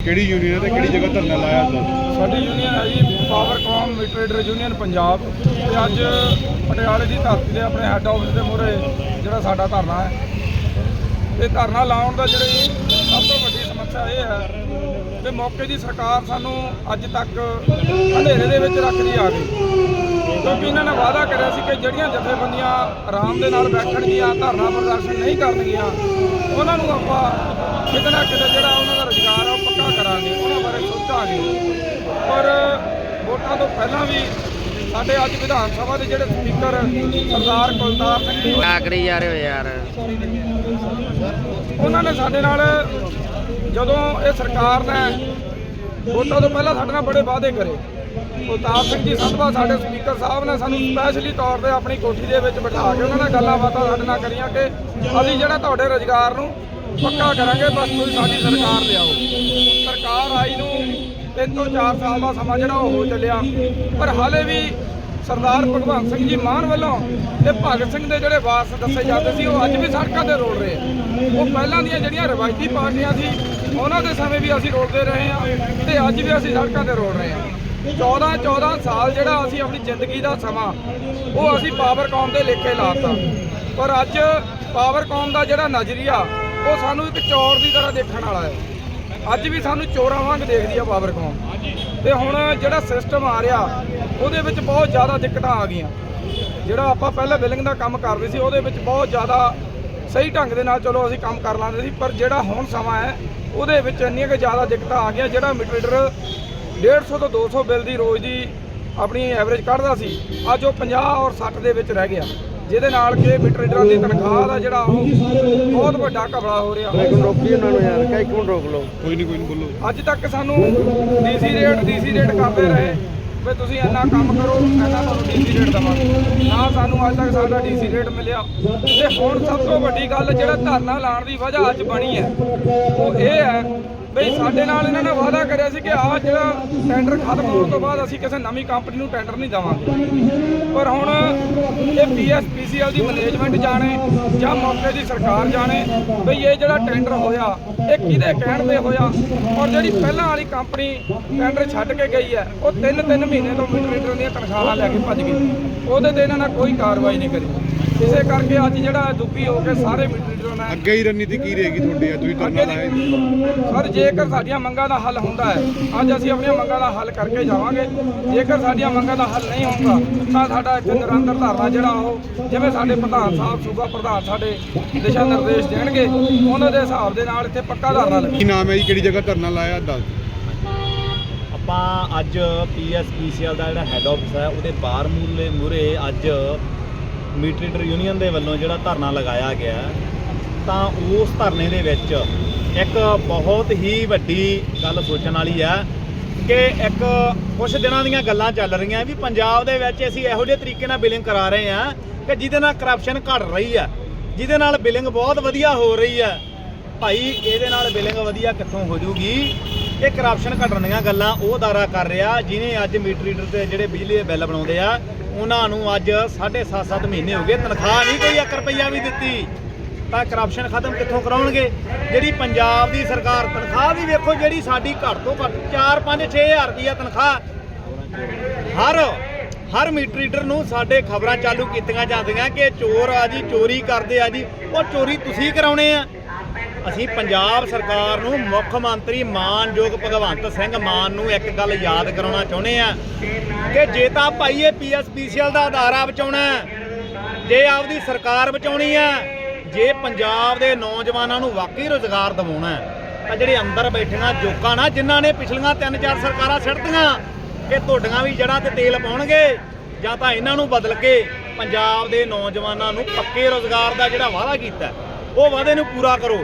ਕਿਹੜੀ ਯੂਨੀਅਨ ਹੈ ਤੇ ਕਿਹੜੀ ਜਗ੍ਹਾ ਧਰਨਾ ਲਾਇਆ ਅੱਜ? ਸਾਡੀ ਯੂਨੀਅਨ ਹੈ ਜੀ ਪਾਵਰਕਾਮ ਮੀਟਰੇਡਰ ਯੂਨੀਅਨ ਪੰਜਾਬ। ਤੇ ਅੱਜ ਪਟਿਆਲੇ ਦੀ ਧਰਤੀ ਦੇ ਆਪਣੇ ਹੈੱਡ ਆਫਿਸ ਦੇ ਮੂਹਰੇ ਜਿਹੜਾ ਸਾਡਾ ਧਰਨਾ ਹੈ। ਇਹ ਧਰਨਾ ਲਾਉਣ ਦਾ ਜਿਹੜੀ ਸਭ ਤੋਂ ਵੱਡੀ ਸਮੱਸਿਆ ਇਹ ਹੈ ਕਿ ਮੌਕੇ ਦੀ ਸਰਕਾਰ ਸਾਨੂੰ ਅੱਜ ਤੱਕ ਹਨੇਰੇ ਦੇ ਵਿੱਚ ਰੱਖਦੀ ਆ ਗਈ ਕਿਉਂਕਿ ਇਹਨਾਂ ਨੇ ਵਾਅਦਾ ਕਰਿਆ ਸੀ ਕਿ ਜਿਹੜੀਆਂ ਜਥੇਬੰਦੀਆਂ ਆਰਾਮ ਦੇ ਨਾਲ ਬੈਠਣਗੀਆਂ, ਧਰਨਾ ਪ੍ਰਦਰਸ਼ਨ ਨਹੀਂ ਕਰਨਗੀਆਂ, ਉਹਨਾਂ ਨੂੰ ਆਪਾਂ ਕਿਤੇ ਨਾ ਕਿਤੇ ਜਿਹੜਾ ਉਹਨਾਂ ਦਾ ਰੁਜ਼ਗਾਰ ਆ ਉਹ ਪੱਕਾ ਕਰਾਂਗੇ ਉਹਨਾਂ ਬਾਰੇ ਸੋਚਾਂਗੇ ਪਰ ਵੋਟਾਂ ਤੋਂ ਪਹਿਲਾਂ ਵੀ ਸਾਡੇ ਅੱਜ ਵਿਧਾਨ ਸਭਾ ਦੇ ਜਿਹੜੇ ਸਪੀਕਰ ਸਰਦਾਰ ਕੁਲਤਾਰ ਸਿੰਘ ਆਕੜੀ ਜਾ ਰਹੇ ਹੋ ਯਾਰ। ਉਹਨਾਂ ਨੇ ਸਾਡੇ ਨਾਲ ਜਦੋਂ ਇਹ ਸਰਕਾਰ ਨੇ ਵੋਟਾਂ ਤੋਂ ਪਹਿਲਾਂ ਸਾਡੇ ਨਾਲ ਬੜੇ ਵਾਅਦੇ ਕਰੇ। ਕੁਲਤਾਰ ਸਿੰਘ ਜੀ ਸੰਧਵਾ ਸਾਡੇ ਸਪੀਕਰ ਸਾਹਿਬ ਨੇ ਸਾਨੂੰ ਸਪੈਸ਼ਲੀ ਤੌਰ ਤੇ ਆਪਣੀ ਕੋਠੀ ਦੇ ਵਿੱਚ ਬਿਠਾ ਕੇ ਉਹਨਾਂ ਨਾਲ ਗੱਲਾਂ ਬਾਤਾਂ ਸਾਡੇ ਨਾਲ ਕਰੀਆਂ ਕਿ ਅਸੀਂ ਜਿਹੜਾ ਤੁਹਾਡੇ ਰੁਜ਼ਗਾਰ ਨੂੰ ਪੱਕਾ ਕਰਾਂਗੇ ਬਸ ਤੁਸੀਂ ਸਾਡੀ ਸਰਕਾਰ ਲਿਆਓ। ਸਰਕਾਰ ਆਈ ਨੂੰ ਤਿੰਨ ਤੋਂ ਚਾਰ ਸਾਲ ਦਾ ਸਮਾਂ ਜਿਹੜਾ ਉਹ ਹੋ ਚੱਲਿਆ। ਪਰ ਹਾਲੇ ਵੀ ਸਰਦਾਰ ਭਗਵੰਤ ਸਿੰਘ ਜੀ ਮਾਨ ਵੱਲੋਂ ਤੇ ਭਗਤ ਸਿੰਘ ਦੇ ਜਿਹੜੇ ਵਾਰਸ ਦੱਸੇ ਜਾਂਦੇ ਸੀ, ਉਹ ਅੱਜ ਵੀ ਸੜਕਾਂ ਤੇ ਰੋਲ ਰਹੇ ਆ। ਉਹ ਪਹਿਲਾਂ ਦੀਆਂ ਜਿਹੜੀਆਂ ਰਵਾਇਤੀ ਪਾਰਟੀਆਂ ਸੀ, ਉਹਨਾਂ ਦੇ ਸਮੇਂ ਵੀ ਅਸੀਂ ਰੋਲਦੇ ਰਹੇ ਆ ਤੇ ਅੱਜ ਵੀ ਅਸੀਂ ਸੜਕਾਂ ਤੇ ਰੋਲ ਰਹੇ ਆ। 14 14 ਸਾਲ ਜਿਹੜਾ ਅਸੀਂ ਆਪਣੀ ਜ਼ਿੰਦਗੀ ਦਾ ਸਮਾਂ, ਉਹ ਅਸੀਂ ਪਾਵਰਕਾਮ ਦੇ ਲੇਖੇ ਲਾਤਾ ਪਰ ਅੱਜ ਪਾਵਰਕਾਮ ਦਾ ਜਿਹੜਾ ਨਜ਼ਰੀਆ, ਉਹ ਸਾਨੂੰ ਇੱਕ ਚੋਰ ਦੀ ਤਰ੍ਹਾਂ ਦੇਖਣ ਵਾਲਾ ਹੈ। ਅੱਜ ਵੀ ਸਾਨੂੰ ਚੋਰਾਂ ਵਾਂਗ ਦੇਖਦੀ ਆ ਪਾਵਰਕਾਮ ਤੇ ਹੁਣ ਜਿਹੜਾ ਸਿਸਟਮ ਆ ਰਿਹਾ ਉਹਦੇ ਵਿੱਚ ਬਹੁਤ ਜ਼ਿਆਦਾ ਦਿੱਕਤਾਂ ਆ ਗਈਆਂ। ਜਿਹੜਾ ਆਪਾਂ ਪਹਿਲਾਂ ਬਿਲਿੰਗ ਦਾ ਕੰਮ ਕਰਦੇ ਸੀ ਉਹਦੇ ਵਿੱਚ ਬਹੁਤ ਜ਼ਿਆਦਾ ਸਹੀ ਢੰਗ ਦੇ ਨਾਲ ਚਲੋ ਅਸੀਂ ਕੰਮ ਕਰ ਲਾਂਦੇ ਸੀ ਪਰ ਜਿਹੜਾ ਹੁਣ ਸਮਾਂ ਹੈ ਉਹਦੇ ਵਿੱਚ ਇੰਨੀਆਂ ਕਿ ਜ਼ਿਆਦਾ ਦਿੱਕਤਾਂ ਆ ਗਈਆਂ ਜਿਹੜਾ ਮੀਟਰ 150 ਤੋਂ 200 ਬਿੱਲ ਦੀ ਰੋਜ਼ ਦੀ ਆਪਣੀ ਐਵਰੇਜ ਕੱਢਦਾ ਸੀ ਅੱਜ ਉਹ 50 ਔਰ 60 ਦੇ ਵਿੱਚ ਰਹਿ ਗਿਆ। ਜਿਹਦੇ ਨਾਲ ਕਿ ਮੀਟਰ ਰੀਡਰਾਂ ਦੀ ਤਨਖਾਹ ਦਾ ਜਿਹੜਾ ਉਹ ਬਹੁਤ ਵੱਡਾ ਘਪਲਾ ਹੋ ਰਿਹਾ। ਇੱਕ ਰੋਕੀ ਉਹਨਾਂ ਨੂੰ ਯਾਰ ਕਾ ਇੱਕ ਮਿੰਟ ਰੋਕ ਲਓ। ਕੋਈ ਨਹੀਂ ਕੋਈ ਨਹੀਂ ਬੋਲੋ। ਅੱਜ ਤੱਕ ਸਾਨੂੰ ਡੀਸੀ ਰੇਟ ਡੀਸੀ ਰੇਟ ਕਰਦੇ ਰਹੇ। ਵੀ ਤੁਸੀਂ ਇੰਨਾ ਕੰਮ ਕਰੋ ਇੰਨਾ ਤੁਹਾਨੂੰ ਡੀਸੀ ਰੇਟ ਦਵਾਂਗੇ। ਨਾ ਸਾਨੂੰ ਅੱਜ ਤੱਕ ਸਾਡਾ ਡੀਸੀ ਰੇਟ ਮਿਲਿਆ। ਤੇ ਹੁਣ ਸਭ ਤੋਂ ਵੱਡੀ ਗੱਲ ਜਿਹੜਾ ਧਰਨਾ ਲਾਉਣ ਦੀ ਵਜ੍ਹਾ ਅੱਜ ਬਣੀ ਹੈ ਉਹ ਇਹ ਹੈ ਬਈ ਸਾਡੇ ਨਾਲ ਇਹਨਾਂ ਨੇ ਵਾਅਦਾ ਕਰਿਆ ਸੀ ਕਿ ਆਹ ਜਿਹੜਾ ਟੈਂਡਰ ਖਤਮ ਹੋਣ ਤੋਂ ਬਾਅਦ ਅਸੀਂ ਕਿਸੇ ਨਵੀਂ ਕੰਪਨੀ ਨੂੰ ਟੈਂਡਰ ਨਹੀਂ ਦੇਵਾਂਗੇ। ਪਰ ਹੁਣ ਇਹ ਪੀਐਸਪੀਸੀਐਲ ਦੀ ਮੈਨੇਜਮੈਂਟ ਜਾਣੇ ਜਾਂ ਮੌਕੇ ਦੀ ਸਰਕਾਰ ਜਾਣੇ ਬਈ ਇਹ ਜਿਹੜਾ ਟੈਂਡਰ ਹੋਇਆ, ਇਹ ਕਿਹਦੇ ਕਹਿਣ ਤੇ ਹੋਇਆ? ਔਰ ਜਿਹੜੀ ਪਹਿਲਾਂ ਵਾਲੀ ਕੰਪਨੀ ਟੈਂਡਰ ਛੱਡ ਕੇ ਗਈ ਹੈ, ਉਹ ਤਿੰਨ ਤਿੰਨ ਮਹੀਨੇ ਤੋਂ ਮੀਟਰ ਦੀਆਂ ਤਨਖਾਹਾਂ ਲੈ ਕੇ ਭੱਜ ਗਈ। ਉਹਦੇ ਤੇ ਇਹਨਾਂ ਨਾਲ ਕੋਈ ਕਾਰਵਾਈ ਨਹੀਂ ਕਰੀ। ਇਸੇ ਕਰਕੇ ਅੱਜ ਜਿਹੜਾ ਦੁਖੀ ਹੋ ਕੇ ਸਾਰੇ ਮੀਟਰ ਨੇ ਅੱਗੇ ਹੀ ਰਣਨੀਤੀ ਕੀ ਰਹੇਗੀ ਤੁਹਾਡੀ ਅੱਜ ਤੁਸੀਂ ਧਰਨਾ ਲਾਇਆ। ਸਰ ਜੇਕਰ ਸਾਡੀਆਂ ਮੰਗਾਂ ਦਾ ਹੱਲ ਹੁੰਦਾ ਹੈ ਅੱਜ ਅਸੀਂ ਆਪਣੀਆਂ ਮੰਗਾਂ ਦਾ ਹੱਲ ਕਰਕੇ ਜਾਵਾਂਗੇ। ਜੇਕਰ ਸਾਡੀਆਂ ਮੰਗਾਂ ਦਾ ਹੱਲ ਨਹੀਂ ਹੁੰਦਾ ਤਾਂ ਸਾਡਾ ਇੱਥੇ ਨਿਰੰਤਰ ਧਰਨਾ ਜਿਹੜਾ ਉਹ ਜਿਵੇਂ ਸਾਡੇ ਪ੍ਰਧਾਨ ਸਾਹਿਬ ਸੂਬਾ ਪ੍ਰਧਾਨ ਸਾਡੇ ਦਿਸ਼ਾ ਨਿਰਦੇਸ਼ ਦੇਣਗੇ ਉਹਨਾਂ ਦੇ ਹਿਸਾਬ ਦੇ ਨਾਲ ਇੱਥੇ ਪੱਕਾ ਧਰਨਾ ਲੱਗੇ। ਕੀ ਨਾਮ ਹੈ ਜੀ? ਕਿਹੜੀ ਜਗ੍ਹਾ ਧਰਨਾ ਲਾਇਆ ਦੱਸ ਆਪਾਂ ਅੱਜ ਪੀਐਸਪੀਸੀਐਲ ਦਾ ਜਿਹੜਾ ਹੈੱਡ ਆਫਿਸ ਹੈ ਉਹਦੇ ਬਾਹਰ ਮੂਲੇ ਮੂਰੇ ਅੱਜ ਮੀਟਰੇਟਰ ਯੂਨੀਅਨ ਦੇ ਵੱਲੋਂ ਜਿਹੜਾ ਧਰਨਾ ਲਗਾਇਆ ਗਿਆ ਤਾਂ ਉਸ ਧਰਨੇ ਦੇ ਵਿੱਚ ਇੱਕ ਬਹੁਤ ਹੀ ਵੱਡੀ ਗੱਲ ਸੋਚਣ ਵਾਲੀ ਹੈ ਕਿ ਇੱਕ ਕੁਝ ਦਿਨਾਂ ਦੀਆਂ ਗੱਲਾਂ ਚੱਲ ਰਹੀਆਂ ਵੀ ਪੰਜਾਬ ਦੇ ਵਿੱਚ ਅਸੀਂ ਇਹੋ ਜਿਹੇ ਤਰੀਕੇ ਨਾਲ ਬਿਲਿੰਗ ਕਰਾ ਰਹੇ ਹਾਂ ਕਿ ਜਿਹਦੇ ਨਾਲ ਕਰਪਸ਼ਨ ਘਟ ਰਹੀ ਹੈ, ਜਿਹਦੇ ਨਾਲ ਬਿਲਿੰਗ ਬਹੁਤ ਵਧੀਆ ਹੋ ਰਹੀ ਹੈ। ਭਾਈ, ਇਹਦੇ ਨਾਲ ਬਿਲਿੰਗ ਵਧੀਆ ਕਿੱਥੋਂ ਹੋ ਜੂਗੀ ਇਹ ਕਰਪਸ਼ਨ ਘਟਣ ਦੀਆਂ ਗੱਲਾਂ ਉਹ ਦਾਰਾ ਕਰ ਰਿਹਾ ਜਿਨੇ ਅੱਜ ਮੀਟਰ ਰੀਡਰ ਤੇ ਜਿਹੜੇ ਬਿਜਲੀ ਦੇ ਬਿੱਲ ਬਣਾਉਂਦੇ ਆ, ਉਹਨਾਂ ਨੂੰ ਅੱਜ 7.5 ਮਹੀਨੇ ਹੋ ਗਏ, ਤਨਖਾਹ ਨਹੀਂ ਕੋਈ 1 ਰੁਪਈਆ ਵੀ ਦਿੱਤੀ। ਤਾਂ ਕਰਪਸ਼ਨ ਖਤਮ ਕਿੱਥੋਂ ਕਰਾਉਣਗੇ? ਜਿਹੜੀ ਪੰਜਾਬ ਦੀ ਸਰਕਾਰ ਤਨਖਾਹ ਵੀ ਵੇਖੋ ਜਿਹੜੀ ਸਾਡੀ ਘੱਟ ਤੋਂ ਘੱਟ 4 5 6000 ਰੁਪਈਆ ਤਨਖਾਹ। ਹਰ ਹਰ ਮੀਟਰ ਰੀਡਰ ਨੂੰ ਸਾਡੇ ਖਬਰਾਂ ਚਾਲੂ ਕੀਤੀਆਂ ਜਾਂਦੀਆਂ ਕਿ ਚੋਰ ਆ ਜੀ, ਚੋਰੀ ਕਰਦੇ ਆ ਜੀ, ਉਹ ਚੋਰੀ ਤੁਸੀਂ ਕਰਾਉਣੇ ਆ। ਅਸੀਂ ਪੰਜਾਬ ਸਰਕਾਰ ਨੂੰ ਮੁੱਖ ਮੰਤਰੀ ਮਾਨਯੋਗ ਭਗਵੰਤ ਸਿੰਘ ਮਾਨ ਨੂੰ ਇੱਕ ਗੱਲ ਯਾਦ ਕਰਾਉਣਾ ਚਾਹੁੰਦੇ ਆ ਕਿ ਜੇ ਤਾਂ ਭਾਈ ਇਹ ਪੀਐਸਪੀਸੀਐਲ ਦਾ ਅਦਾਰਾ ਬਚਾਉਣਾ ਜੇ ਆਪਦੀ ਸਰਕਾਰ ਬਚਾਉਣੀ ਹੈ, ਜੇ ਪੰਜਾਬ ਦੇ ਨੌਜਵਾਨਾਂ ਨੂੰ ਵਾਕਈ ਰੋਜ਼ਗਾਰ ਦਿਵਾਉਣਾ ਤਾਂ ਜਿਹੜੇ ਅੰਦਰ ਬੈਠੀਆਂ ਜੋਕਾਂ ਨਾ, ਜਿਨ੍ਹਾਂ ਨੇ ਪਿਛਲੀਆਂ ਤਿੰਨ ਚਾਰ ਸਰਕਾਰਾਂ ਛੱਡਦੀਆਂ ਕਿ ਤੁਹਾਡੀਆਂ ਵੀ ਜੜ੍ਹਾਂ ਤੇ ਤੇਲ ਪਾਉਣਗੇ, ਜਾਂ ਤਾਂ ਇਹਨਾਂ ਨੂੰ ਬਦਲ ਕੇ ਪੰਜਾਬ ਦੇ ਨੌਜਵਾਨਾਂ ਨੂੰ ਪੱਕੇ ਰੋਜ਼ਗਾਰ ਦਾ ਜਿਹੜਾ ਵਾਅਦਾ ਕੀਤਾ ਉਹ ਵਾਅਦੇ ਨੂੰ ਪੂਰਾ ਕਰੋ।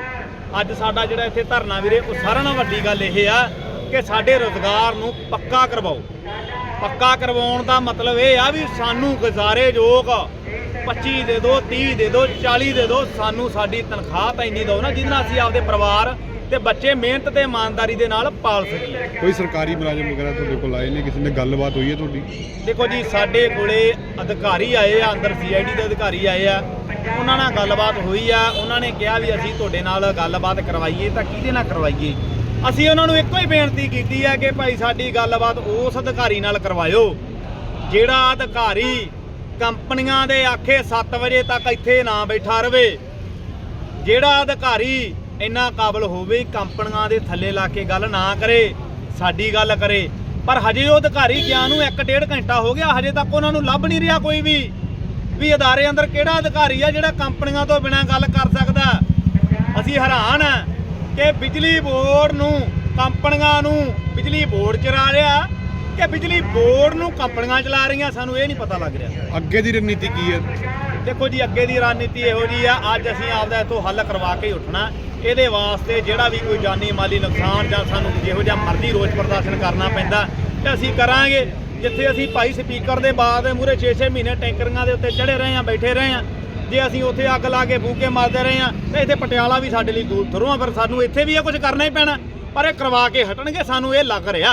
ਅੱਜ ਸਾਡਾ ਜਿਹੜਾ ਇੱਥੇ ਧਰਨਾ ਵੀਰੇ, ਉਹ ਸਾਰਿਆਂ ਨਾਲੋਂ ਵੱਡੀ ਗੱਲ ਇਹ ਆ ਕਿ ਸਾਡੇ ਰੋਜ਼ਗਾਰ ਨੂੰ ਪੱਕਾ ਕਰਵਾਓ। ਪੱਕਾ ਕਰਵਾਉਣ ਦਾ ਮਤਲਬ ਇਹ ਆ ਵੀ ਸਾਨੂੰ ਗੁਜ਼ਾਰੇ ਯੋਗ 25 ਦੇ ਦਿਓ 30 ਦੇ ਦਿਓ 40 ਦੇ ਦਿਓ ਸਾਨੂੰ ਸਾਡੀ ਤਨਖਾਹ ਤਾਂ ਇੰਨੀ ਦਿਓ ਨਾ, ਜਿਹਦੇ ਨਾਲ ਅਸੀਂ ਆਪਦੇ ਪਰਿਵਾਰ ਤੇ ਬੱਚੇ ਮਿਹਨਤ ਤੇ ਇਮਾਨਦਾਰੀ ਦੇ ਨਾਲ ਪਾਲ ਸਕੀਏ ਕੋਈ ਸਰਕਾਰੀ ਮੁਲਾਜ਼ਮ ਵਗੈਰਾ ਤੁਹਾਡੇ ਕੋਲ ਆਏ ਨੇ? ਕਿਸੇ ਨੇ ਗੱਲਬਾਤ ਹੋਈ ਹੈ ਤੁਹਾਡੀ? ਦੇਖੋ ਜੀ ਸਾਡੇ ਕੋਲੇ ਅਧਿਕਾਰੀ ਆਏ ਆ ਅੰਦਰ ਸੀਆਈਡੀ ਦੇ ਅਧਿਕਾਰੀ ਆਏ ਆ। ਉਹਨਾਂ ਨਾਲ ਗੱਲਬਾਤ ਹੋਈ ਆ। ਉਹਨਾਂ ਨੇ ਕਿਹਾ ਵੀ ਅਸੀਂ ਤੁਹਾਡੇ ਨਾਲ ਗੱਲਬਾਤ ਕਰਵਾਈਏ ਤਾਂ ਕਿਹਦੇ ਨਾਲ ਕਰਵਾਈਏ? ਅਸੀਂ ਉਹਨਾਂ ਨੂੰ ਇੱਕੋ ਹੀ ਬੇਨਤੀ ਕੀਤੀ ਹੈ ਕਿ ਭਾਈ ਸਾਡੀ ਗੱਲਬਾਤ ਉਸ ਅਧਿਕਾਰੀ ਨਾਲ ਕਰਵਾਇਓ ਜਿਹੜਾ ਅਧਿਕਾਰੀ ਕੰਪਨੀਆਂ ਦੇ ਆਖੇ 7 ਵਜੇ ਤੱਕ ਇੱਥੇ ਨਾ ਬੈਠਾ ਰਵੇ। ਜਿਹੜਾ ਅਧਿਕਾਰੀ ਇੰਨਾ ਕਾਬਲ ਹੋਵੇ ਕੰਪਨੀਆਂ ਦੇ ਥੱਲੇ ਲਾ ਕੇ ਗੱਲ ਨਾ ਕਰੇ ਸਾਡੀ ਗੱਲ ਕਰੇ। ਪਰ ਹਜੇ ਉਹ ਅਧਿਕਾਰੀ ਗਿਆ ਨੂੰ 1.5 ਘੰਟਾ ਹੋ ਗਿਆ ਹਜੇ ਤੱਕ ਉਹਨਾਂ ਨੂੰ ਲੱਭ ਨਹੀਂ ਰਿਹਾ ਕੋਈ ਵੀ। ਵੀ ਅਦਾਰੇ ਅੰਦਰ ਕਿਹੜਾ ਅਧਿਕਾਰੀ ਆ ਜਿਹੜਾ ਕੰਪਨੀਆਂ ਤੋਂ ਬਿਨਾਂ ਗੱਲ ਕਰ ਸਕਦਾ? ਅਸੀਂ ਹੈਰਾਨ ਆ ਕਿ ਬਿਜਲੀ ਬੋਰਡ ਨੂੰ ਕੰਪਨੀਆਂ ਨੂੰ ਬਿਜਲੀ ਬੋਰਡ ਚਲਾ ਰਿਹਾ ਕਿ ਬਿਜਲੀ ਬੋਰਡ ਨੂੰ ਕੰਪਨੀਆਂ ਚਲਾ ਰਹੀਆਂ ਸਾਨੂੰ ਇਹ ਨਹੀਂ ਪਤਾ ਲੱਗ ਰਿਹਾ। ਅੱਗੇ ਦੀ ਰਣਨੀਤੀ ਕੀ ਹੈ? ਦੇਖੋ ਜੀ ਅੱਗੇ ਦੀ ਰਣਨੀਤੀ ਇਹੋ ਜੀ ਆ ਅੱਜ ਅਸੀਂ ਆਪਦਾ ਇੱਥੋਂ ਹੱਲ ਕਰਵਾ ਕੇ ਉੱਠਣਾ। ਇਹਦੇ ਵਾਸਤੇ ਜਿਹੜਾ ਵੀ ਕੋਈ ਜਾਨੀ ਮਾਲੀ ਨੁਕਸਾਨ ਜਾਂ ਸਾਨੂੰ ਜਿਹੋ ਜਿਹਾ ਮਰਜ਼ੀ ਰੋਸ ਪ੍ਰਦਰਸ਼ਨ ਕਰਨਾ ਪੈਂਦਾ, ਤੇ ਅਸੀਂ ਕਰਾਂਗੇ। ਜਿੱਥੇ ਅਸੀਂ ਭਾਈ ਸਪੀਕਰ ਦੇ ਬਾਅਦ ਮੂਰੇ 6-6 ਮਹੀਨੇ ਟੈਂਕਰੀਆਂ ਦੇ ਉੱਤੇ ਚੜੇ ਰਹੇ ਆ ਬੈਠੇ ਰਹੇ ਆ ਜੇ ਅਸੀਂ ਉੱਥੇ ਅੱਗ ਲਾ ਕੇ ਫੂਕੇ ਮਾਰਦੇ ਰਹੇ ਆ ਤੇ ਇੱਥੇ ਪਟਿਆਲਾ ਵੀ ਸਾਡੇ ਲਈ ਦੂਰ ਥਰੋਂ ਆ ਫਿਰ ਸਾਨੂੰ ਇੱਥੇ ਵੀ ਇਹ ਕੁਝ ਕਰਨਾ ਹੀ ਪੈਣਾ। ਪਰ ਇਹ ਕਰਵਾ ਕੇ ਹਟਣਗੇ, ਸਾਨੂੰ ਇਹ ਲੱਗ ਰਿਹਾ।